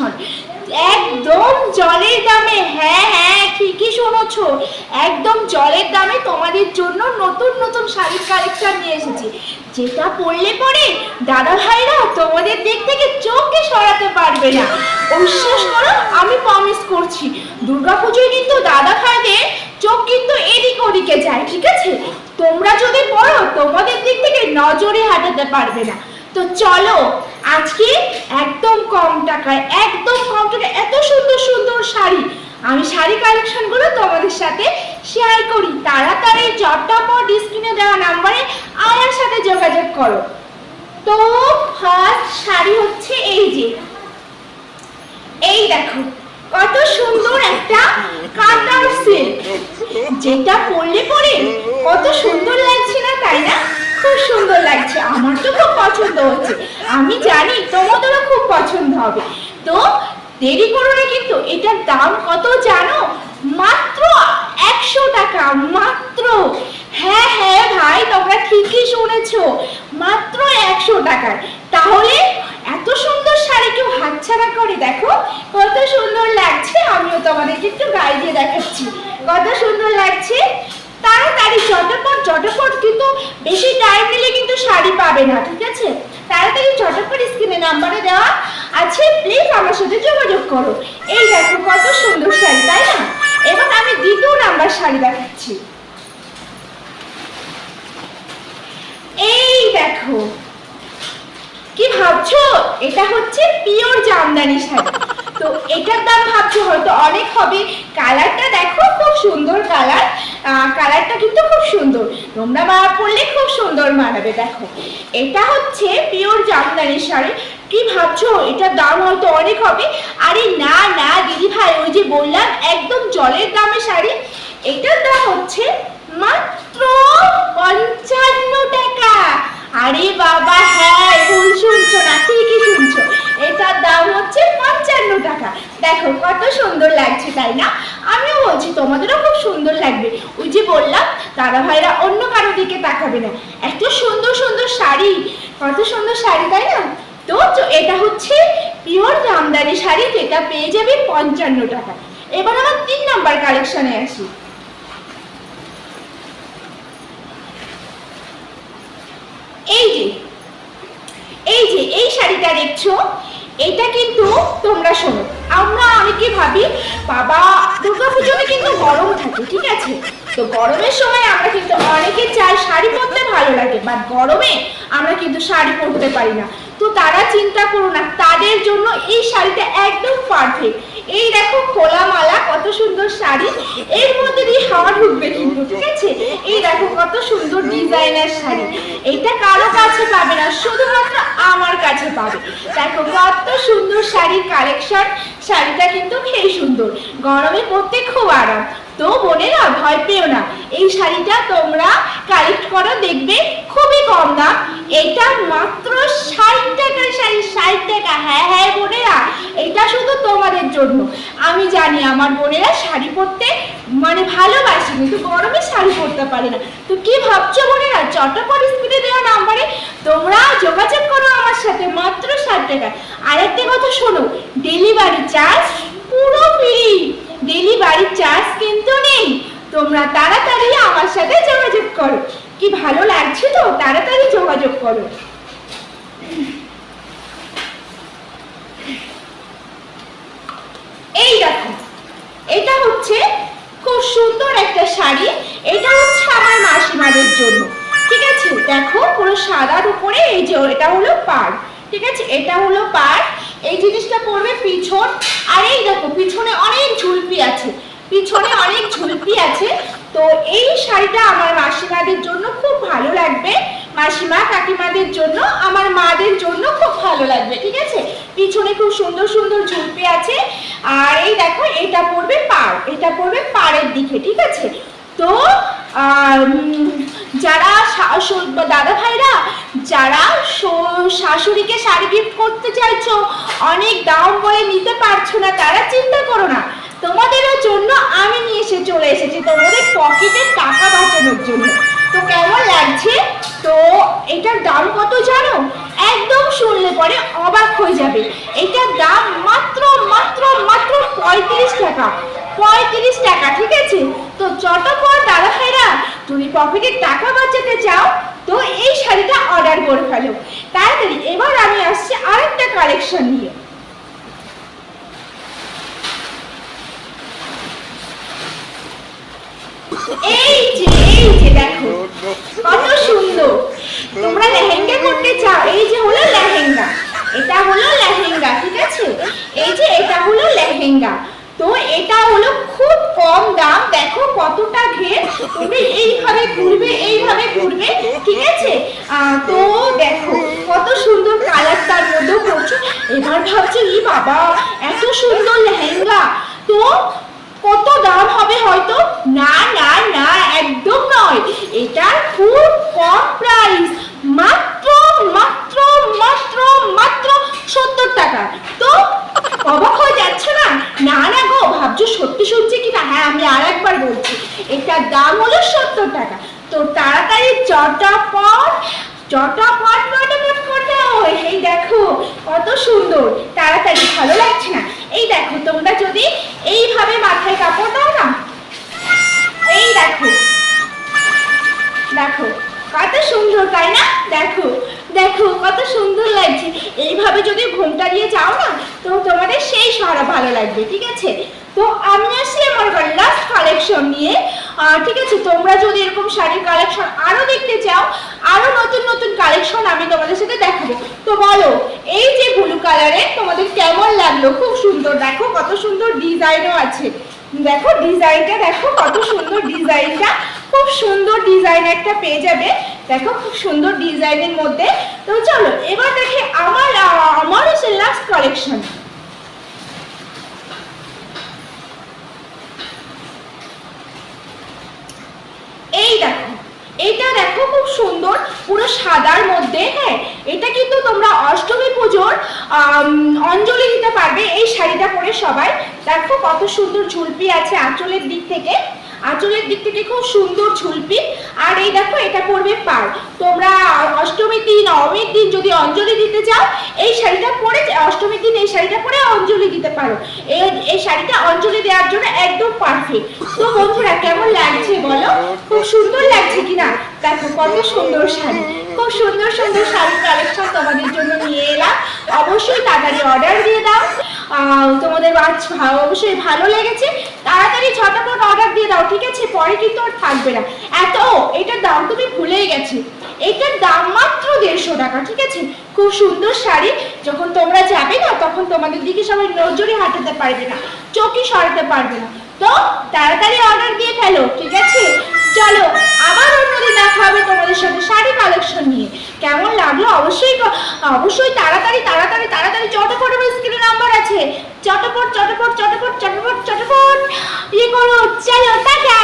Collection একদম জলের দামে হ্যাঁ হ্যাঁ ঠিকই শুনেছো। একদম জলের দামে তোমাদের জন্য নতুন নতুন শাড়ির কালেকশন নিয়ে এসেছি। যেটা পড়লে পরে দাদা ভাইরা তোমাদের দিক থেকে চোখকে সরাতে পারবে না। বিশ্বাস করো, আমি প্রমিস করছি। দুর্গাপুজোয় কিন্তু দাদা ভাইদের চোখ কিন্তু এদিক ওদিকে যায়, ঠিক আছে? তোমরা যদি পড়ো, তোমাদের দিক থেকে নজরে হাঁটাতে পারবে না। তো চলো, আজকে একদম কম টাকায়, একদম কম টাকায় এত সুন্দর সুন্দর শাড়ি। আমি শাড়ি কালেকশনগুলো তোমাদের সাথে শেয়ার করি। তাড়াতাড়ি চটপট স্ক্রিনে দেওয়া নাম্বারে আমার সাথে যোগাযোগ করো। তো ফার্স্ট শাড়ি হচ্ছে এই যে। এই দেখো, কত সুন্দর একটা কাটার সিল্ক যেটা পরলে পরে কত সুন্দর লাগছে না, তাই না? খুব সুন্দর লাগছে, আমার তো খুব পছন্দ হচ্ছে। আমি জানি তোমাদেরও খুব পছন্দ হবে। তো দেরি করো না কিন্তু, এটার দাম কত জানো? মাত্র একশো টাকা, মাত্র। হ্যাঁ হ্যাঁ ভাই, তোমরা ঠিকই শুনেছো, মাত্র একশো টাকায়। তাহলে এত সুন্দর শাড়ি কেউ হাতছাড়া করে, দেখো, কত সুন্দর লাগছে, আমিও তোমাদেরকে একটু দিয়ে দেখাচ্ছি। কত সুন্দর লাগছে তাড়াতাড়ি, চটপট চটপট, কিন্তু বেশি টাইম নিলে কিন্তু শাড়ি পাবে না, ঠিক আছে? তাড়াতাড়ি, চটপট স্ক্রিনে নাম্বারে দেওয়া আছে প্লিজ আমার সাথে যোগাযোগ করো। এই দেখো কত সুন্দর শাড়ি, তাই না? এবার আমি দ্বিতীয় নাম্বার শাড়ি দেখাচ্ছি। এই দেখো, কি ভাবছ? এটা হচ্ছে পিওর জামদানি শাড়ি। তো এটার দাম ভাবছ হয়তো অনেক হবে। কালারটা দেখো, খুব সুন্দর কালার। কালারটা কিন্তু খুব সুন্দর। তোমরা মা পরলে খুব সুন্দর মানাবে, দেখো। এটা হচ্ছে পিওর জামদানি শাড়ি। কি ভাবছ? এটার দাম হয়তো অনেক হবে। আরে না না, দিদি ভাই, ওই যে বললাম, একদম জলের দামে শাড়ি। এটার দাম হচ্ছে মাত্র পঞ্চান্ন টাকা। আরে বাবা হ্যাঁ টাকা। দেখো, কত সুন্দর লাগছে, তাই না? আমিও বলছি, তোমাদেরও খুব সুন্দর লাগবে। ওই যে বললাম, দাদা ভাইরা অন্য কারও দিকে তাকাবে না। এত সুন্দর সুন্দর শাড়ি, কত সুন্দর শাড়ি, তাই না? তো এটা হচ্ছে পিওর জামদানি শাড়ি, যেটা পেয়ে যাবে পঞ্চান্ন টাকা। এবার আমার তিন নাম্বার কালেকশনে আসি। এই যে এই যে, এই শাড়িটা দেখছ? এটা কিন্তু তোমরা শোনো। আমরা অনেকে ভাবি, বাবা দুর্গা পুজোতে কিন্তু গরম থাকে, ঠিক আছে? তো গরমের সময় আমরা কিন্তু অনেকে চাই শাড়ি পরতে ভালো লাগে বাট গরমে আমরা কিন্তু শাড়ি পরতে পারি না। তো তারা চিন্তা করো না, তাদের জন্য এই শাড়িটা একদম পারফেক্ট এই দেখো খোলা মালা, কত সুন্দর শাড়ি। এর মধ্যে দিয়ে হাওয়া ঢুকবে কিন্তু, ঠিক আছে? এই দেখো কত সুন্দর ডিজাইনের শাড়ি। এটা কারও কাছে পাবে না শুধুমাত্র আমার কাছে পাবে। দেখো, কত সুন্দর শাড়ির কালেকশন শাড়িটা কিন্তু খেয়ে সুন্দর। গরমে পরতে খুব আরাম। তো বোনেরা, ভয় পেও না। এই শাড়িটা তোমরা কালেক্ট করো, দেখবে খুবই কম দাম। এটা মাত্র ষাট টাকা শাড়ি। ষাট টাকা। হ্যাঁ হ্যাঁ বোনেরা, এটা শুধু তোমাদের জন্য। আমি জানি আমার বোনেরা শাড়ি পরতে মানে ভালোবাসে, কিন্তু গরমে শাড়ি পরতে পারে না। তো কি ভাবছ বোনেরা? চটপট স্পিডে দেওয়া নাম্বারে তোমরা যোগাযোগ করো আমার সাথে, মাত্র ষাট টাকা। আরেকটা কথা শোনো, ডেলিভারি চার্জ পুরো ফ্রি। ডেলিভারি চার্জ কিন্তু নেই। তোমরা তাড়াতাড়ি আমার সাথে যোগাযোগ করো। কি ভালো লাগছে তো? তাড়াতাড়ি যোগাযোগ করো এই দেখো এটা হচ্ছে খুব সুন্দর একটা শাড়ি এটা হচ্ছে আমার মাসিমাদের জন্য। ঠিক আছে, দেখো পুরো সাদার উপরে এই যে এটা হলো পাড়। ঠিক আছে, এটা হলো পাড়। এই জিনিসটা পড়বে পিছন। আর এই দেখো, পিছনে অনেক ঝুলপি আছে। পিছনে অনেক ঝুলপি আছে। তো এই শাড়িটা আমার মাসিমাদের জন্য খুব ভালো লাগবে। মাসিমা কাকিমাদের জন্য, আমার মাদের জন্য খুব ভালো লাগবে। ঠিক আছে? পিছনে খুব সুন্দর সুন্দর ঝুলপি আছে। আর এই দেখো, এটা পড়বে পাড়। এটা পড়বে পাড়ের দিকে। ঠিক আছে? তো যারা দাদা ভাইরা যারা শাশুড়িকে শাড়ি গিফট করতে চাইছো, অনেক দাম বলে নিতে পারছ না, তারা চিন্তা করো না। তোমাদেরও জন্য আমি নিয়ে এসে চলে এসেছি, তোমাদের পকেটে টাকা বাঁচানোর জন্য। তো কেমন লাগছে? তো এটার দাম কত জানো? একদম শুনলে পরে অবাক হয়ে যাবে। এটার দাম মাত্র মাত্র মাত্র পঁয়ত্রিশ টাকা। পঁয়ত্রিশ টাকা, ঠিক আছে? তো চটপট দাদা ভাইরা তুমি পকেটের টাকা বাঁচাতে চাও, তো এই শাড়িটা অর্ডার করে ফেলো। তাড়াতাড়ি, এবার আমি আসছি আরেকটা কালেকশন নিয়ে। এই যে এই যে দেখো, কত সুন্দর। তোমরা লেহেঙ্গা করতে চাও, এই যে হলো লেহেঙ্গা। এটা হলো লেহেঙ্গা, ঠিক আছে? এই যে, এটা হলো লেহেঙ্গা। তো এটা হলো খুব কম দাম। দেখো কতটা ঘের। তুমি এইভাবে ঘুরবে এইভাবে ঘুরবে, ঠিক আছে? তো দেখো, কত সুন্দর কালার তার মধ্যেও করছ এবার ভাবছ, ই বাবা, এত সুন্দর লেহেঙ্গা। তো কত দাম হবে হয়তো? না না না, একদম নয়। এটার খুব কম প্রাইস মাত্র মাত্র মাত্র সত্তর টাকা তো অবাক হয়ে যাচ্ছে না না না গো ভাবছ সত্যি শুনছি কি না হ্যাঁ আমি আর একবার বলছি এটার দাম হলো সত্তর টাকা। তো তাড়াতাড়ি চটাপট চটাপট ফটাফট করতে হয় এই দেখো, কত সুন্দর। তাড়াতাড়ি, ভালো লাগছে না? এই দেখো, তোমরা যদি এইভাবে মাথায় কাপড় দাও না, এই দেখো দেখো, কত সুন্দর, তাই না? দেখো দেখো, কত সুন্দর লাগছে। এইভাবে যদি ঘুমটা দিয়ে যাও না তো তোমাদের সেই সারা ভালো লাগবে, ঠিক আছে? তো আমি আসছি আমার লাস্ট কালেকশন নিয়ে ঠিক আছে? তোমরা যদি এরকম শাড়ির কালেকশন আরও দেখতে চাও, আরও নতুন নতুন কালেকশন আমি তোমাদের সাথে দেখাবো। তো বলো, এই যে ব্লু কালারে তোমাদের কেমন লাগল? খুব সুন্দর, দেখো কত সুন্দর ডিজাইনও আছে। দেখো ডিজাইনটা দেখো কত সুন্দর ডিজাইনটা খুব সুন্দর ডিজাইন একটা পেয়ে যাবে। দেখো, খুব সুন্দর ডিজাইনের মধ্যে। তো চলো, এবার দেখে আমার আমার হচ্ছে লাস্ট কালেকশন এই দেখো এটা দেখো খুব সুন্দর, পুরো সাদার মধ্যে হ্যাঁ? এটা কিন্তু তোমরা অষ্টমী পুজোর অঞ্জলি দিতে পারবে এই শাড়িটা পরে সবাই। দেখো কত সুন্দর ঝুলপি আছে আঁচলের দিক থেকে। আঁচলের দিক থেকে খুব সুন্দর ঝুলপি। আর এই দেখো, এটা পরবে পার। তোমরা অষ্টমীর দিন, নবমীর দিন যদি অঞ্জলি দিতে চাও, এই শাড়িটা পরে অষ্টমীর দিন এই শাড়িটা পরে অঞ্জলি দিতে পারো। এই এই শাড়িটা অঞ্জলি দেওয়ার জন্য একদম পারফেক্ট তো বন্ধুরা, কেমন লাগছে বলো? খুব সুন্দর লাগছে কিনা? দেখো, কত সুন্দর শাড়ি। খুব সুন্দর সুন্দর শাড়ি কালেকশন তোমাদের জন্য নিয়ে এলাম। অবশ্যই তাড়াতাড়ি অর্ডার দিয়ে দাও। তোমাদের আজ ভা- অবশ্যই ভালো লেগেছে। তাড়াতাড়ি ঝটাপট অর্ডার দিয়ে দাও, ঠিক আছে? পরে কিন্তু আর থাকবে না। এত এটার দাম তুমি ভুলেই গেছে। এটার দাম মাত্র দেড়শো টাকা, ঠিক আছে? খুব সুন্দর শাড়ি। যখন তোমরা যাবে না, তখন তোমাদের দিকে সবাই নজরে হাঁটাতে পারবে না, চোখই সরাতে পারবে না। তো, তাড়াতাড়ি অর্ডার দিয়ে ফেলো, ঠিক আছে? চলো। হবে তোমাদের সাথে শাড়ি কালেকশন নিয়ে। কেমন লাগল? অবশ্যই অবশ্যই তাড়াতাড়ি তাড়াতাড়ি তাড়াতাড়ি চটপট স্ক্রিনে নাম্বার আছে। চটপট চটপট চটপট চটপট চটপট ইয়ে করো, চলো, টাটা!